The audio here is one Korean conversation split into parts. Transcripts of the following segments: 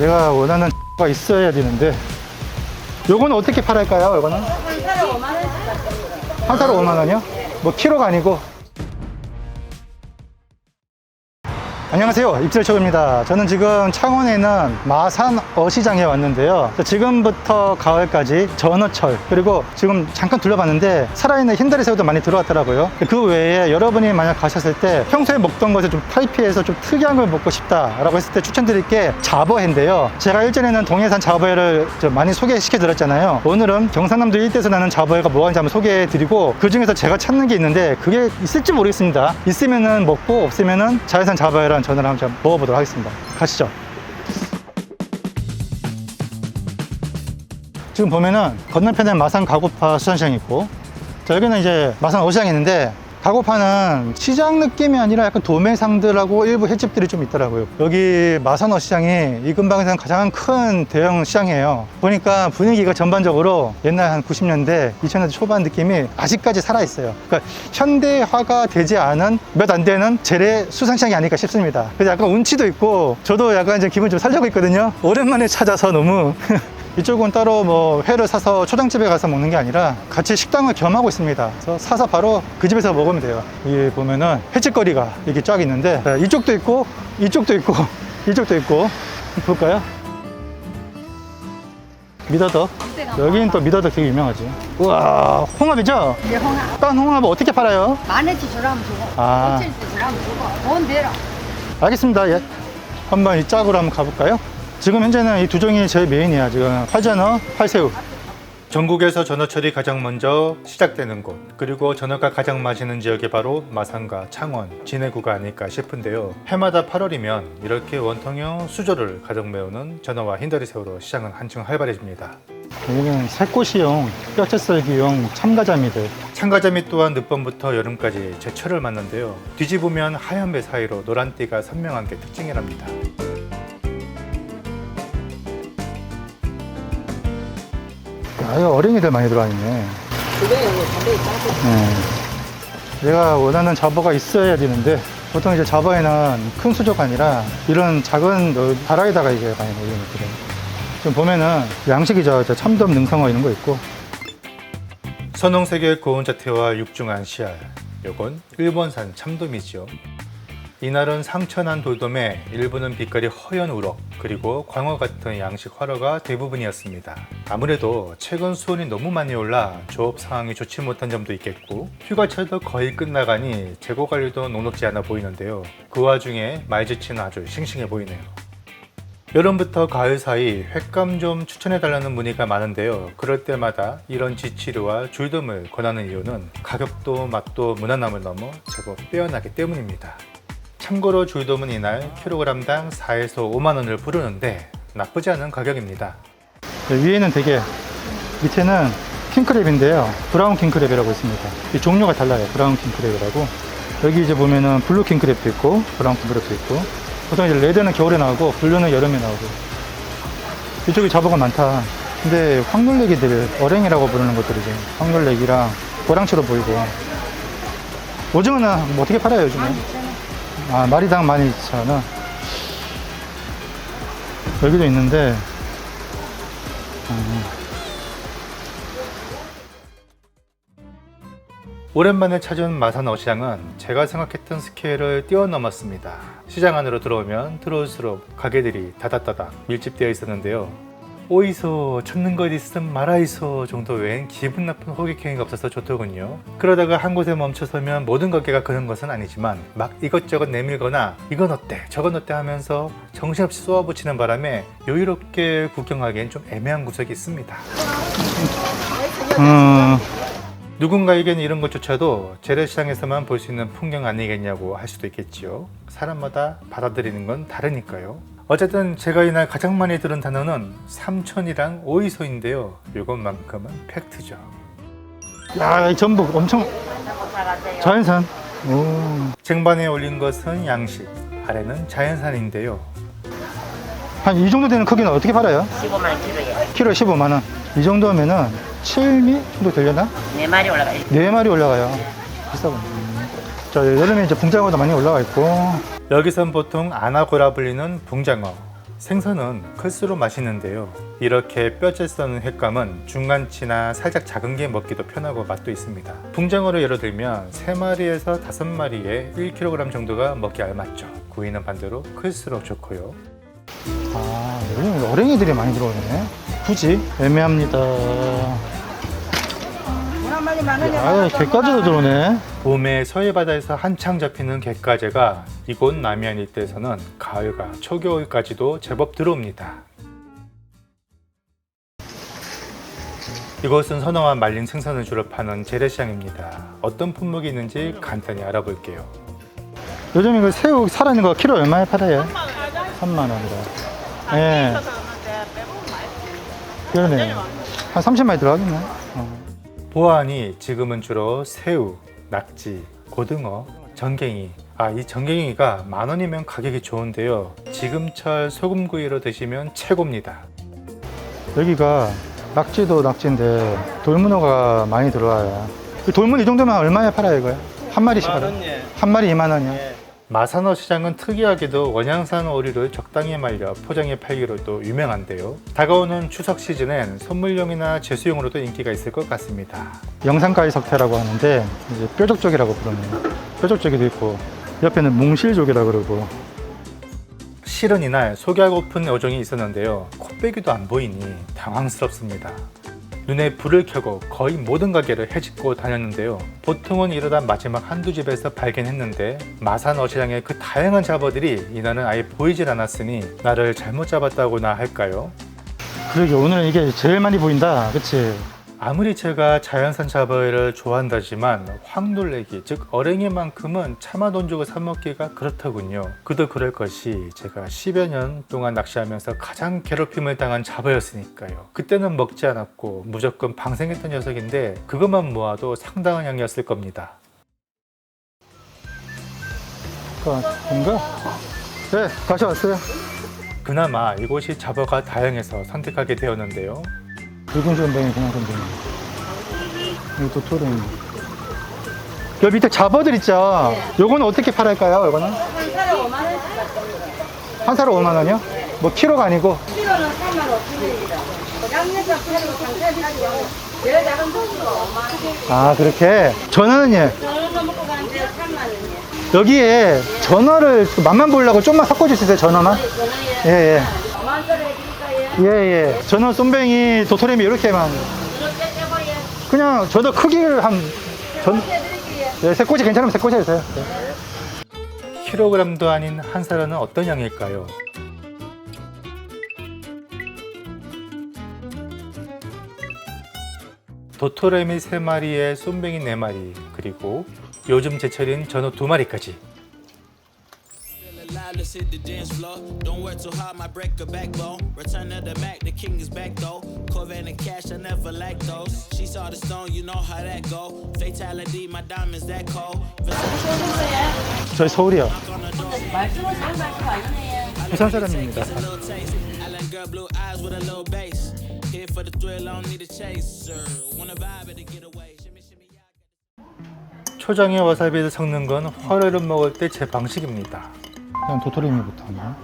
내가 원하는 가 있어야 되는데 요거는 어떻게 팔할까요? 요거는 한 사로 5만 원이요? 뭐 키로가 아니고 안녕하세요. 입질초입니다. 저는 지금 창원에 있는 마산 어시장에 왔는데요. 지금부터 가을까지 전어철 그리고 지금 잠깐 둘러봤는데 살아있는 흰다리 새우도 많이 들어왔더라고요. 그 외에 여러분이 만약 가셨을 때 평소에 먹던 것을 좀 타이피해서 좀 특이한 걸 먹고 싶다라고 했을 때 추천드릴 게 자버회인데요. 제가 일전에는 동해산 자버회를 좀 많이 소개시켜 드렸잖아요. 오늘은 경상남도 일대에서 나는 자버회가 뭐하는지 한번 소개해 드리고 그 중에서 제가 찾는 게 있는데 그게 있을지 모르겠습니다. 있으면은 먹고 없으면은 자연산 자버회랑 전을 한번 좀 먹어보도록 하겠습니다. 가시죠. 지금 보면은 건너편에 마산 가고파 수산시장이 있고 자 여기는 이제 마산 어시장이 있는데 가고파는 시장 느낌이 아니라 약간 도매상들하고 일부 횟집들이 좀 있더라고요. 여기 마산 어 시장이 이 근방에서는 가장 큰 대형 시장이에요. 보니까 분위기가 전반적으로 옛날 한 90년대 2000년대 초반 느낌이 아직까지 살아있어요. 그러니까 현대화가 되지 않은 몇 안 되는 재래 수산시장이 아닐까 싶습니다. 그래서 약간 운치도 있고 저도 약간 이제 기분 좀 살려고 있거든요. 오랜만에 찾아서 너무 이쪽은 따로 뭐 회를 사서 초장집에 가서 먹는 게 아니라 같이 식당을 겸하고 있습니다. 그래서 사서 바로 그 집에서 먹으면 돼요. 여기 보면은 횟집거리가 이렇게 쫙 있는데 자, 이쪽도 있고 이쪽도 있고 이쪽도 있고 볼까요? 미더덕 여기는 또 미더덕 되게 유명하지. 우와 홍합이죠? 이제 홍합 딴 홍합은 어떻게 팔아요? 만 원치 주라면 주고 아. 오천치 주라면 주고 돈 내라 알겠습니다. 예. 한번 이 짝으로 한번 가볼까요? 지금 현재는 이 두 종이 제일 메인이야. 지금 활전어, 활새우. 전국에서 전어철이 가장 먼저 시작되는 곳 그리고 전어가 가장 맛있는 지역이 바로 마산과 창원, 진해구가 아닐까 싶은데요. 해마다 8월이면 이렇게 원통형 수조를 가득 메우는 전어와 흰다리 새우로 시장은 한층 활발해집니다. 여기는 새꼬시용, 뼈채썰기용 참가자미들. 참가자미 또한 늦봄부터 여름까지 제철을 맞는데요. 뒤집으면 하얀 배 사이로 노란띠가 선명한 게 특징이랍니다 아, 이거 어린이들 많이 들어와 있네. 네. 내가 원하는 잡어가 있어야 되는데 보통 이제 잡어에는 큰 수조가 아니라 이런 작은 어, 다락에다가 이게 많이 올리는 것들은 지금 보면은 양식이죠. 저 참돔, 능성어 이런 거 있고 선홍색의 고운 자태와 육중한 씨알 요건 일본산 참돔이지요. 이날은 상천한 돌돔에 일부는 빛깔이 허연 우럭 그리고 광어 같은 양식 활어가 대부분이었습니다. 아무래도 최근 수온이 너무 많이 올라 조업 상황이 좋지 못한 점도 있겠고 휴가철도 거의 끝나가니 재고 관리도 녹록지 않아 보이는데요. 그 와중에 말지치는 아주 싱싱해 보이네요. 여름부터 가을 사이 횟감 좀 추천해달라는 문의가 많은데요. 그럴 때마다 이런 지치류와 줄돔을 권하는 이유는 가격도 맛도 무난함을 넘어 제법 빼어나기 때문입니다. 참고로 줄돔은 이날 킬로그램당 4에서 5만 원을 부르는데 나쁘지 않은 가격입니다. 위에는 되게 밑에는 킹크랩인데요. 브라운 킹크랩이라고 있습니다. 이 종류가 달라요. 브라운 킹크랩이라고. 여기 이제 보면은 블루 킹크랩도 있고 브라운 킹크랩도 있고 보통 이제 레드는 겨울에 나오고 블루는 여름에 나오고 이쪽에 잡어가 많다. 근데 황놀래기들 어랭이라고 부르는 것들이죠. 황놀래기랑 고랑치로 보이고 오징어는 뭐 어떻게 팔아요 요즘에? 아, 마리당 12,000원. 여기도 있는데, 음. 오랜만에 찾은 마산 어 시장은 제가 생각했던 스케일을 뛰어넘었습니다. 시장 안으로 들어오면 들어올수록 가게들이 다닥다닥 밀집되어 있었는데요. 오이소 찾는 것 있음 말아이소 정도 외엔 기분 나쁜 호객행위가 없어서 좋더군요. 그러다가 한 곳에 멈춰서면 모든 가게가 그런 것은 아니지만 막 이것저것 내밀거나 이건 어때 저건 어때 하면서 정신없이 쏘아붙이는 바람에 여유롭게 구경하기엔 좀 애매한 구석이 있습니다. 음, 누군가에게는 이런 것조차도 재래시장에서만 볼 수 있는 풍경 아니겠냐고 할 수도 있겠지요. 사람마다 받아들이는 건 다르니까요. 어쨌든 제가 이날 가장 많이 들은 단어는 삼천이랑 오이소인데요. 이것만큼은 팩트죠. 야, 이 전복 엄청 자연산. 오. 쟁반에 올린 것은 양식, 아래는 자연산인데요. 한 이 정도 되는 크기는 어떻게 팔아요? 15만 킬로에 키로에 15만 원. 이 정도면은 7미 정도 되려나? 네 마리 올라가요. 네 마리 올라가요. 비싸군. 자, 여름에 이제 붕장어도 많이 올라가 있고. 여기선 보통 안하고라 불리는 붕장어. 생선은 클수록 맛있는데요. 이렇게 뼈째 써는 횟감은 중간치나 살짝 작은 게 먹기도 편하고 맛도 있습니다. 분장어로 예를 들면 3마리에서 5마리에 1kg 정도가 먹기 알맞죠. 구이는 반대로 클수록 좋고요. 아, 여기 어랭이들이 많이 들어오네. 굳이? 애매합니다. 한 마리 만 원이야. 아, 개까지도 들어오네. 봄에 서해 바다에서 한창 잡히는 갯가재가 이곳 남해안 일대에서는 가을과 초겨울까지도 제법 들어옵니다. 이곳은 선어와 말린 생선을 주로 파는 재래시장입니다. 어떤 품목이 있는지 간단히 알아볼게요. 요즘 이거 새우 살아있는 거 키로 얼마에 팔아요? 3만 원이라. 예. 그러네. 한 30마리 들어가겠네. 어. 보안이 지금은 주로 새우, 낙지, 고등어, 전갱이. 아, 이 전갱이가 만 원이면 가격이 좋은데요. 지금철 소금구이로 드시면 최고입니다. 여기가 낙지도 낙지인데 돌문어가 많이 들어와요. 이 돌문 이 정도면 얼마에 팔아요, 이거요? 한 마리씩 팔아요? 한 마리 2만 원이요? 마산어 시장은 특이하게도 원양산 오리를 적당히 말려 포장해 팔기로도 유명한데요. 다가오는 추석 시즌엔 선물용이나 제수용으로도 인기가 있을 것 같습니다. 영산가위 석태라고 하는데 이제 뾰족쪽이라고 부르네요. 뾰족쪽이도 있고 옆에는 몽실족이라 그러고 실은 이날 소개하고픈 어종이 있었는데요. 코빼기도 안 보이니 당황스럽습니다. 눈에 불을 켜고 거의 모든 가게를 헤집고 다녔는데요. 보통은 이러다 마지막 한두 집에서 발견했는데 마산 어시장의 그 다양한 잡어들이 이날은 아예 보이질 않았으니 나를 잘못 잡았다고나 할까요? 그러게 오늘은 이게 제일 많이 보인다. 그치? 아무리 제가 자연산 잡어를 좋아한다지만 황놀래기 즉 어랭이만큼은 차마 돈 주고 사 먹기가 그렇더군요. 그도 그럴 것이 제가 10여 년 동안 낚시하면서 가장 괴롭힘을 당한 잡어였으니까요. 그때는 먹지 않았고 무조건 방생했던 녀석인데 그것만 모아도 상당한 양이었을 겁니다. 뭔가? 네, 다시 왔어요. 그나마 이곳이 잡어가 다양해서 선택하게 되었는데요. 붉은 선뱅이 그냥 선뱅이. 여기 또 토른. 여기 밑에 잡어들 있죠? 요거는 어떻게 팔을까요? 요거는? 한 사람 5만 원씩 받습니다. 한 사로 5만 원이요? 뭐 키로가 아니고 키로는 3만 5천 원입니다. 양념장 팔고 장사비하고 제일 작은 돈으로 5만 원. 아 그렇게 전화는 예 저녁 먹고 가는데 3만 원이에요. 여기에 전어를 그 맛만 보려고 좀만 섞어주세요 전어만 전화에 예예 5만 원 해드릴까요? 예예 전어 쏨뱅이 도토리미 이렇게만 이렇게 떼버려. 그냥 전어 크기를 한 전. 예, 세 꼬치 괜찮으면 세 꼬치 해주세요 네. 킬로그램도 아닌 한 사람은 어떤 양일까요? 도토레미 3마리에 쏨뱅이 4마리 그리고 요즘 제철인 전어 2마리까지 Alive, let's hit the dance floor. Don't work too hard, might break a backbone. Return of the Mac, the king is back though. Corvette and cash, I never lack those. She saw the stone, you know how that go. Fatality, my diamonds that cold. 저희 서울이요 말씀은 잘 말씀 아니네요. 부산 사람입니다 girl, blue eyes with a little bass. Here for the thrill, I don't need a chaser. Wanna vibe at a getaway. Shimmy, shimmy, yeah. 초장에 와사비를 섞는 건 화로를 먹을 때 제 방식입니다 그냥 도토리미부터 하나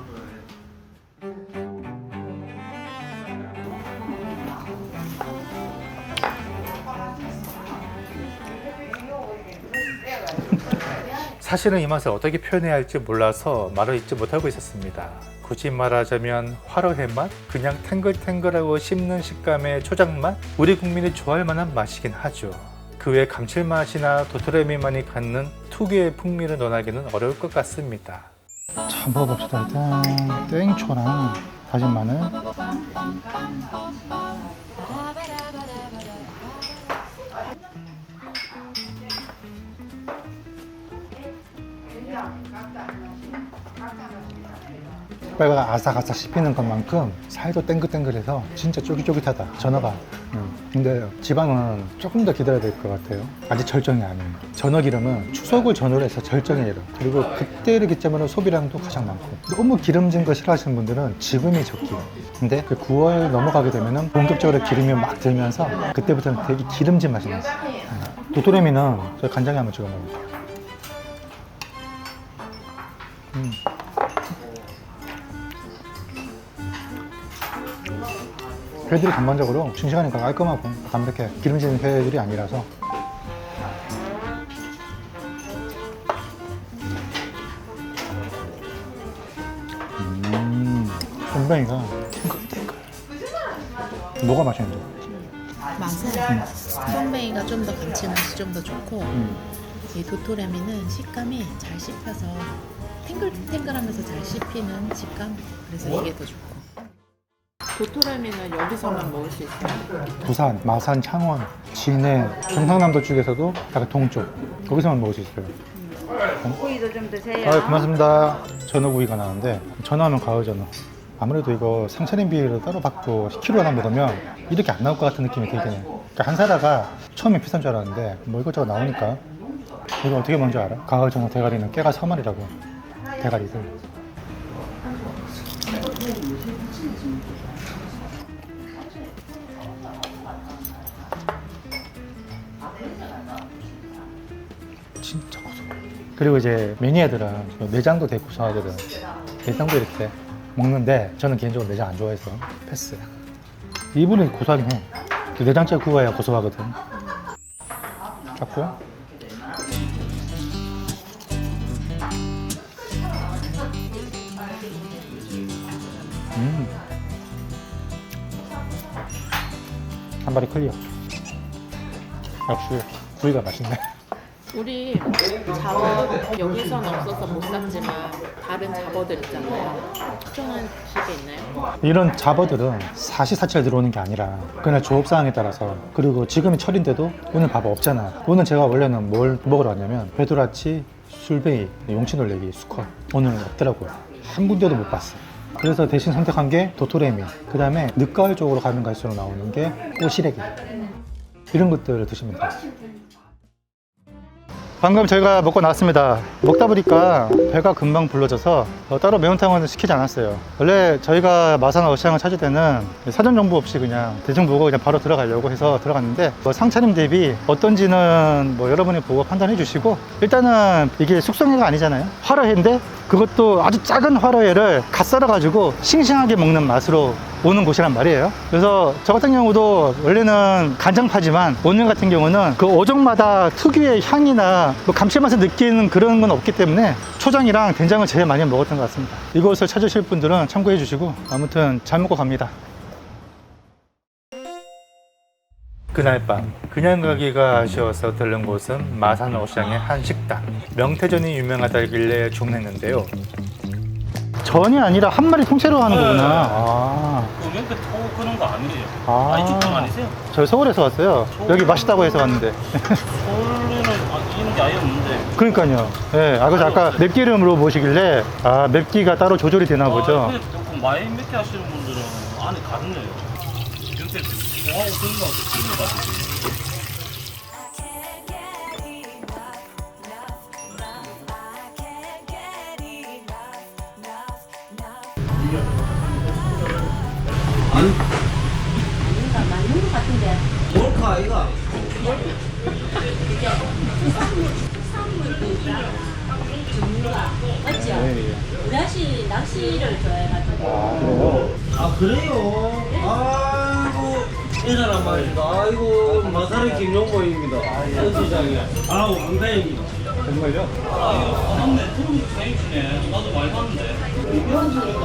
사실은 이 맛을 어떻게 표현해야 할지 몰라서 말을 잇지 못하고 있었습니다. 굳이 말하자면 화로회 맛? 그냥 탱글탱글하고 씹는 식감의 초장 맛? 우리 국민이 좋아할 만한 맛이긴 하죠. 그 외 감칠맛이나 도토레미만이 갖는 특유의 풍미를 논하기는 어려울 것 같습니다. 자 먹어봅시다 일단 땡초랑 다진 마늘 빨간 아삭아삭 씹히는 것만큼 살도 땡글땡글해서 진짜 쫄깃쫄깃하다 전어가 음. 근데 지방은 조금 더 기다려야 될 것 같아요. 아직 절정이 아니에요. 전어 기름은 추석을 전후로 해서 절정이에요 그리고 그때 이렇기 때문에 소비량도 가장 많고. 너무 기름진 거 싫어하시는 분들은 지금이 적기예요 근데 그 9월 넘어가게 되면 본격적으로 기름이 막 들면서 그때부터는 되게 기름진 맛이 나요. 음. 도토레미는 저 간장에 한번 찍어 먹어볼게요. 음. 회들이 전반적으로 싱싱하니까 깔끔하고 담백해. 기름진 회들이 아니라서. 음, 손뱅이가 탱글탱글. 뭐가 맛있는데? 맛은 썸베이가 좀 더 감칠맛이 좀 더 좋고 음. 이 도토레미는 식감이 잘 씹혀서 탱글탱글하면서 잘 씹히는 식감 그래서 이게 더 좋고 도토레미는 여기서만 먹을 수 있어요 부산, 마산, 창원, 진해, 경상남도 쪽에서도 약간 동쪽 거기서만 먹을 수 있어요. 고기도 좀 드세요. 아, 고맙습니다. 전어구이가 나는데 전어하면 가을 전어. 아무래도 이거 상차림 비율을 따로 받고 10kg 하나 먹으면 이렇게 안 나올 것 같은 느낌이 들긴 해요. 그러니까 한 사다가 처음에 비싼 줄 알았는데 뭐 이것저것 나오니까 이거 어떻게 뭔지 알아? 가을 전어 대가리는 깨가 3마리라고 대가리들. 진짜 고소해. 그리고 이제 매니아들은 내장도 되게 고소하거든. 내장도 이렇게 먹는데 저는 개인적으로 내장 안 좋아해서 패스. 이분은 고소하긴 해. 그 내장째 구워야 고소하거든. 잡고. 음. 한 마리 클리어. 역시 구이가 맛있네. 우리 잡어 여기서는 없어서 못 샀지만 다른 잡어들 있잖아요. 추천하실 게 있나요? 이런 잡어들은 사시사철 들어오는 게 아니라 그냥 조업 사항에 따라서 그리고 지금이 철인데도 오늘 밥 없잖아. 오늘 제가 원래는 뭘 먹으러 왔냐면 배도라치, 술베이, 용치놀래기, 수컷. 오늘 없더라고요. 한 군데도 못 봤어. 그래서 대신 선택한 게 도토레미. 그 다음에 늦가을 쪽으로 가면 갈수록 나오는 게 꼬시래기. 이런 것들을 드시면 돼요 방금 저희가 먹고 나왔습니다. 먹다 보니까 배가 금방 불러져서 어, 따로 매운탕은 시키지 않았어요. 원래 저희가 마산 어시장을 찾을 때는 사전 정보 없이 그냥 대충 보고 그냥 바로 들어가려고 해서 들어갔는데 뭐 상차림 대비 어떤지는 뭐 여러분이 보고 판단해 주시고 일단은 이게 숙성회가 아니잖아요. 화로회인데 그것도 아주 작은 화로회를 갓 썰어가지고 싱싱하게 먹는 맛으로 오는 곳이란 말이에요. 그래서 저 같은 경우도 원래는 간장파지만 오늘 같은 경우는 그 어종마다 특유의 향이나 뭐 감칠맛을 느끼는 그런 건 없기 때문에 초장이랑 된장을 제일 많이 먹었던 것 같습니다. 이곳을 찾으실 분들은 참고해 주시고 아무튼 잘 먹고 갑니다. 그날 밤 그냥 가기가 아쉬워서 들른 곳은 마산 어시장의 한 식당. 명태전이 유명하다길래 주문했는데요. 전이 아니라 한 마리 통째로 하는 거구나. 아, 우리한테 터 그런 거 아니에요. 아. 아, 이쪽 분 아니세요? 저희 서울에서 왔어요. 여기 맛있다고 해서 왔는데. 서울에는 아, 이런 게 아예 없는데. 그러니까요. 예, 아, 그래서 아까 맵기름으로 모시길래 아, 맵기가 따로 조절이 되나 보죠. 아, 근데 그 많이 몇개 하시는 분들은 안에 가득해요. 예. 낚시, 낚시를. 아 그래요? 아 인사란 말입니다. 아이고 마사리 김용보입니다. 시장이 아 왕다입니다. 정말요? 아 맞네. 트름 사임치네. 나도 많이 봤는데. 이게 한 소리가.